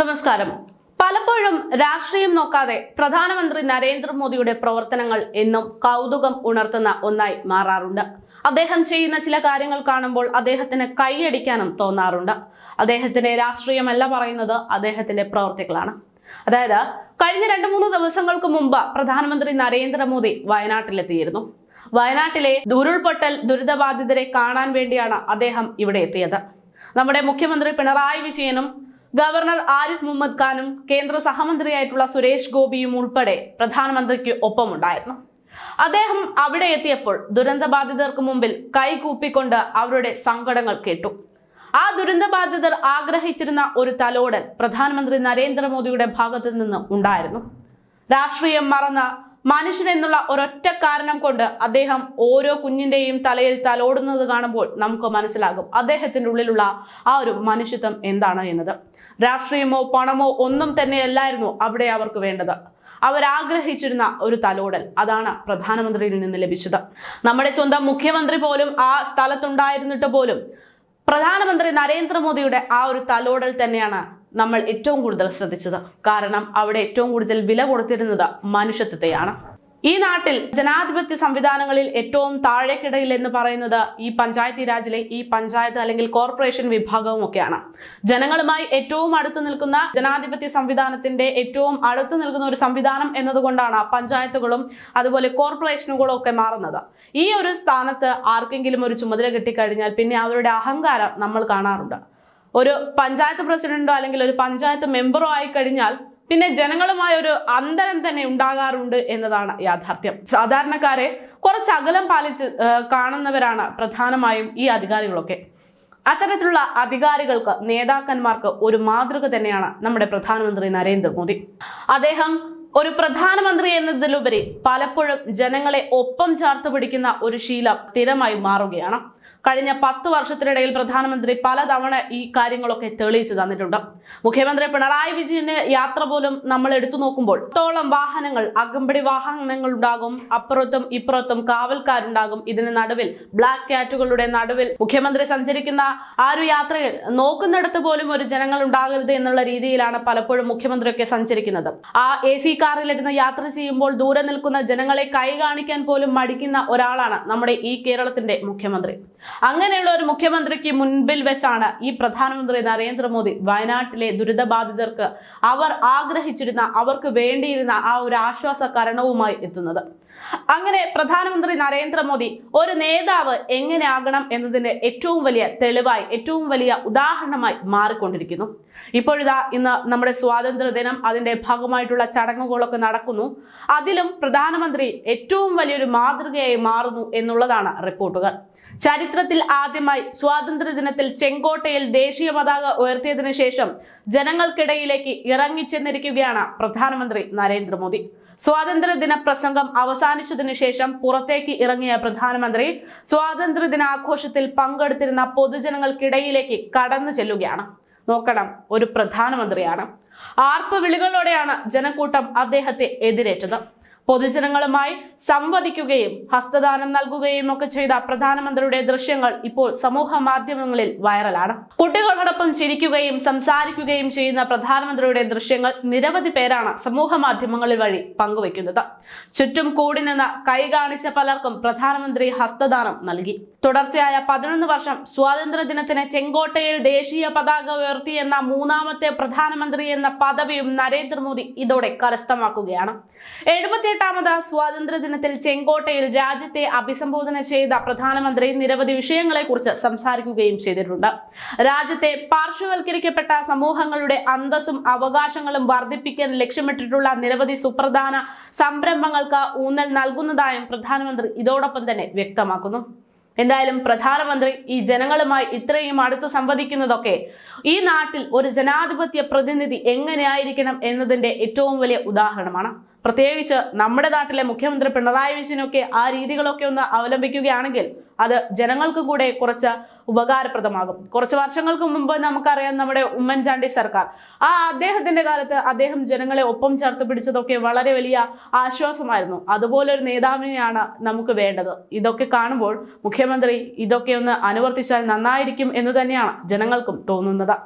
നമസ്കാരം. പലപ്പോഴും രാഷ്ട്രീയം നോക്കാതെ പ്രധാനമന്ത്രി നരേന്ദ്രമോദിയുടെ പ്രവർത്തനങ്ങൾ എന്നും കൗതുകം ഉണർത്തുന്ന ഒന്നായി മാറാറുണ്ട്. അദ്ദേഹം ചെയ്യുന്ന ചില കാര്യങ്ങൾ കാണുമ്പോൾ അദ്ദേഹത്തിന് കൈയടിക്കാനും തോന്നാറുണ്ട്. അദ്ദേഹത്തിന്റെ രാഷ്ട്രീയമല്ല പറയുന്നത് അദ്ദേഹത്തിന്റെ പ്രവർത്തികളാണ്. അതായത് കഴിഞ്ഞ രണ്ട് മൂന്ന് ദിവസങ്ങൾക്ക് മുമ്പ് പ്രധാനമന്ത്രി നരേന്ദ്രമോദി വയനാട്ടിലെത്തിയിരുന്നു. വയനാട്ടിലെ ഉരുൾപൊട്ടൽ ദുരിതബാധിതരെ കാണാൻ വേണ്ടിയാണ് അദ്ദേഹം ഇവിടെ എത്തിയത്. നമ്മുടെ മുഖ്യമന്ത്രി പിണറായി വിജയനും ഗവർണർ ആരിഫ് മുഹമ്മദ് ഖാനും കേന്ദ്ര സഹമന്ത്രിയായിട്ടുള്ള സുരേഷ് ഗോപിയും ഉൾപ്പെടെ പ്രധാനമന്ത്രിക്ക് ഒപ്പമുണ്ടായിരുന്നു. അദ്ദേഹം അവിടെ എത്തിയപ്പോൾ ദുരന്തബാധിതർക്ക് മുമ്പിൽ കൈകൂപ്പിക്കൊണ്ട് അവരുടെ സങ്കടങ്ങൾ കേട്ടു. ആ ദുരന്തബാധിതർ ആഗ്രഹിച്ചിരുന്ന ഒരു തലോടൽ പ്രധാനമന്ത്രി നരേന്ദ്രമോദിയുടെ ഭാഗത്തു നിന്ന് ഉണ്ടായിരുന്നു. രാഷ്ട്രീയം മറന്ന മനുഷ്യൻ എന്നുള്ള ഒരൊറ്റ കാരണം കൊണ്ട് അദ്ദേഹം ഓരോ കുഞ്ഞിന്റെയും തലയിൽ തലോടുന്നത് കാണുമ്പോൾ നമുക്ക് മനസ്സിലാകും അദ്ദേഹത്തിന്റെ ഉള്ളിലുള്ള ആ ഒരു മനുഷ്യത്വം എന്താണ് എന്നത്. രാഷ്ട്രീയമോ പണമോ ഒന്നും തന്നെയല്ലായിരുന്നു അവിടെ അവർക്ക് വേണ്ടത്. അവരാഗ്രഹിച്ചിരുന്ന ഒരു തലോടൽ അതാണ് പ്രധാനമന്ത്രിയിൽ നിന്ന് ലഭിച്ചത്. നമ്മുടെ സ്വന്തം മുഖ്യമന്ത്രി പോലും ആ സ്ഥലത്തുണ്ടായിരുന്നിട്ട് പോലും പ്രധാനമന്ത്രി നരേന്ദ്രമോദിയുടെ ആ ഒരു തലോടൽ തന്നെയാണ് നമ്മൾ ഏറ്റവും കൂടുതൽ ശ്രദ്ധിച്ചത്. കാരണം അവിടെ ഏറ്റവും കൂടുതൽ വില കൊടുത്തിരുന്നത് മനുഷ്യത്വത്തെയാണ്. ഈ നാട്ടിൽ ജനാധിപത്യ സംവിധാനങ്ങളിൽ ഏറ്റവും താഴേക്കിടയിൽ എന്ന് പറയുന്നത് ഈ പഞ്ചായത്തി രാജിലെ ഈ പഞ്ചായത്ത് അല്ലെങ്കിൽ കോർപ്പറേഷൻ വിഭാഗവും ഒക്കെയാണ്. ജനങ്ങളുമായി ഏറ്റവും അടുത്ത് നിൽക്കുന്ന ജനാധിപത്യ സംവിധാനത്തിന്റെ ഏറ്റവും അടുത്ത് നിൽക്കുന്ന ഒരു സംവിധാനം എന്നതുകൊണ്ടാണ് പഞ്ചായത്തുകളും അതുപോലെ കോർപ്പറേഷനുകളും ഒക്കെ മാറുന്നത്. ഈ ഒരു സ്ഥാനത്ത് ആർക്കെങ്കിലും ഒരു ചുമതല കിട്ടിക്കഴിഞ്ഞാൽ പിന്നെ അവരുടെ അഹങ്കാരം നമ്മൾ കാണാറുണ്ട്. ഒരു പഞ്ചായത്ത് പ്രസിഡന്റോ അല്ലെങ്കിൽ ഒരു പഞ്ചായത്ത് മെമ്പറോ ആയി കഴിഞ്ഞാൽ പിന്നെ ജനങ്ങളുമായ ഒരു അന്തരം തന്നെ ഉണ്ടാകാറുണ്ട് എന്നതാണ് യാഥാർത്ഥ്യം. സാധാരണക്കാരെ കുറച്ച് അകലം പാലിച്ച് കാണുന്നവരാണ് പ്രധാനമായും ഈ അധികാരികളൊക്കെ. അത്തരത്തിലുള്ള അധികാരികൾക്ക് നേതാക്കന്മാർക്ക് ഒരു മാതൃക തന്നെയാണ് നമ്മുടെ പ്രധാനമന്ത്രി നരേന്ദ്രമോദി. അദ്ദേഹം ഒരു പ്രധാനമന്ത്രി എന്നതിലുപരി പലപ്പോഴും ജനങ്ങളെ ഒപ്പം ചേർത്ത് പിടിക്കുന്ന ഒരു ശീലം സ്ഥിരമായി മാറുകയാണ്. കഴിഞ്ഞ പത്ത് വർഷത്തിനിടയിൽ പ്രധാനമന്ത്രി പലതവണ ഈ കാര്യങ്ങളൊക്കെ തെളിയിച്ചു തന്നിട്ടുണ്ട്. മുഖ്യമന്ത്രി പിണറായി വിജയന് യാത്ര പോലും നമ്മൾ എടുത്തു നോക്കുമ്പോൾ ത്തോളം വാഹനങ്ങൾ അകമ്പടി വാഹനങ്ങൾ ഉണ്ടാകും അപ്പുറത്തും ഇപ്പുറത്തും കാവൽക്കാരുണ്ടാകും ഇതിന് നടുവിൽ ബ്ലാക്ക് ക്യാറ്റുകളുടെ നടുവിൽ മുഖ്യമന്ത്രി സഞ്ചരിക്കുന്ന ആ ഒരു യാത്രയിൽ നോക്കുന്നിടത്ത് പോലും ഒരു ജനങ്ങൾ ഉണ്ടാകരുത് എന്നുള്ള രീതിയിലാണ് പലപ്പോഴും മുഖ്യമന്ത്രിയൊക്കെ സഞ്ചരിക്കുന്നത്. ആ എ സി കാറിലിരുന്ന് യാത്ര ചെയ്യുമ്പോൾ ദൂരെ നിൽക്കുന്ന ജനങ്ങളെ കൈ കാണിക്കാൻ പോലും മടിക്കുന്ന ഒരാളാണ് നമ്മുടെ ഈ കേരളത്തിന്റെ മുഖ്യമന്ത്രി. അങ്ങനെയുള്ള ഒരു മുഖ്യമന്ത്രിക്ക് മുൻപിൽ വെച്ചാണ് ഈ പ്രധാനമന്ത്രി നരേന്ദ്രമോദി വയനാട്ടിലെ ദുരിതബാധിതർക്ക് അവർ ആഗ്രഹിച്ചിരുന്ന അവർക്ക് വേണ്ടിയിരുന്ന ആ ഒരു ആശ്വാസ കരണവുമായി എത്തുന്നത്. അങ്ങനെ പ്രധാനമന്ത്രി നരേന്ദ്രമോദി ഒരു നേതാവ് എങ്ങനെ ആകണം എന്നതിന്റെ ഏറ്റവും വലിയ തെളിവായി ഏറ്റവും വലിയ ഉദാഹരണമായി മാറിക്കൊണ്ടിരിക്കുന്നു. ഇപ്പോഴിതാ ഇന്ന് നമ്മുടെ സ്വാതന്ത്ര്യ ദിനം അതിന്റെ ഭാഗമായിട്ടുള്ള ചടങ്ങുകളൊക്കെ നടക്കുന്നു. അതിലും പ്രധാനമന്ത്രി ഏറ്റവും വലിയൊരു മാതൃകയായി മാറുന്നു എന്നുള്ളതാണ് റിപ്പോർട്ടുകൾ. ചരിത്രത്തിൽ ആദ്യമായി സ്വാതന്ത്ര്യ ദിനത്തിൽ ചെങ്കോട്ടയിൽ ദേശീയ പതാക ഉയർത്തിയതിനു ശേഷം ജനങ്ങൾക്കിടയിലേക്ക് ഇറങ്ങിച്ചെന്നിരിക്കുകയാണ് പ്രധാനമന്ത്രി നരേന്ദ്രമോദി. സ്വാതന്ത്ര്യ ദിന പ്രസംഗം അവസാനിച്ചതിനു ശേഷം പുറത്തേക്ക് ഇറങ്ങിയ പ്രധാനമന്ത്രി സ്വാതന്ത്ര്യ ദിനാഘോഷത്തിൽ പങ്കെടുത്തിരുന്ന പൊതുജനങ്ങൾക്കിടയിലേക്ക് കടന്നു ചെല്ലുകയാണ്. നോക്കണം ഒരു പ്രധാനമന്ത്രിയാണ്. ആർപ്പ് വിളികളോടെയാണ് ജനക്കൂട്ടം അദ്ദേഹത്തെ എതിരേറ്റത്. പൊതുജനങ്ങളുമായി സംവദിക്കുകയും ഹസ്തദാനം നൽകുകയും ഒക്കെ ചെയ്ത പ്രധാനമന്ത്രിയുടെ ദൃശ്യങ്ങൾ ഇപ്പോൾ സമൂഹ മാധ്യമങ്ങളിൽ വൈറലാണ്. കുട്ടികളോടൊപ്പം ചിരിക്കുകയും സംസാരിക്കുകയും ചെയ്യുന്ന പ്രധാനമന്ത്രിയുടെ ദൃശ്യങ്ങൾ നിരവധി പേരാണ് സമൂഹ മാധ്യമങ്ങളിൽ വഴി പങ്കുവെക്കുന്നത് ചുറ്റും കൂടി നിന്ന് കൈ കാണിച്ച പലർക്കും പ്രധാനമന്ത്രി ഹസ്തദാനം നൽകി. തുടർച്ചയായ പതിനൊന്ന് വർഷം സ്വാതന്ത്ര്യ ദിനത്തിന് ചെങ്കോട്ടയിൽ ദേശീയ പതാക ഉയർത്തി എന്ന മൂന്നാമത്തെ പ്രധാനമന്ത്രി എന്ന പദവിയും നരേന്ദ്രമോദി ഇതോടെ കരസ്ഥമാക്കുകയാണ്. എഴുപത്തിയെട്ടാമത് സ്വാതന്ത്ര്യ ദിനത്തിൽ ചെങ്കോട്ടയിൽ രാജ്യത്തെ അഭിസംബോധന ചെയ്ത പ്രധാനമന്ത്രി നിരവധി വിഷയങ്ങളെക്കുറിച്ച് സംസാരിക്കുകയും ചെയ്തിട്ടുണ്ട്. രാജ്യത്തെ പാർശ്വവൽക്കരിക്കപ്പെട്ട സമൂഹങ്ങളുടെ അന്തസ്സും അവകാശങ്ങളും വർദ്ധിപ്പിക്കാൻ ലക്ഷ്യമിട്ടിട്ടുള്ള നിരവധി സുപ്രധാന സംരംഭങ്ങൾക്ക് ഊന്നൽ നൽകുന്നതായും പ്രധാനമന്ത്രി ഇതോടൊപ്പം തന്നെ വ്യക്തമാക്കുന്നു. എന്തായാലും പ്രധാനമന്ത്രി ഈ ജനങ്ങളുമായി ഇത്രയും അടുത്ത് സംവദിക്കുന്നതൊക്കെ ഈ നാട്ടിൽ ഒരു ജനാധിപത്യ പ്രതിനിധി എങ്ങനെയായിരിക്കണം എന്നതിന്റെ ഏറ്റവും വലിയ ഉദാഹരണമാണ്. പ്രത്യേകിച്ച് നമ്മുടെ നാട്ടിലെ മുഖ്യമന്ത്രി പിണറായി വിജയനൊക്കെ ആ രീതികളൊക്കെ ഒന്ന് അവലംബിക്കുകയാണെങ്കിൽ അത് ജനങ്ങൾക്ക് കൂടെ കുറച്ച് ഉപകാരപ്രദമാകും. കുറച്ച് വർഷങ്ങൾക്ക് മുമ്പ് നമുക്കറിയാം നമ്മുടെ ഉമ്മൻചാണ്ടി സർക്കാർ. ആ അദ്ദേഹത്തിന്റെ കാലത്ത് അദ്ദേഹം ജനങ്ങളെ ഒപ്പം ചേർത്ത് പിടിച്ചതൊക്കെ വളരെ വലിയ ആശ്വാസമായിരുന്നു. അതുപോലെ ഒരു നേതാവിനെയാണ് നമുക്ക് വേണ്ടത്. ഇതൊക്കെ കാണുമ്പോൾ മുഖ്യമന്ത്രി ഇതൊക്കെ ഒന്ന് അനുവർത്തിച്ചാൽ നന്നായിരിക്കും എന്ന് തന്നെയാണ് ജനങ്ങൾക്കും തോന്നുന്നത്.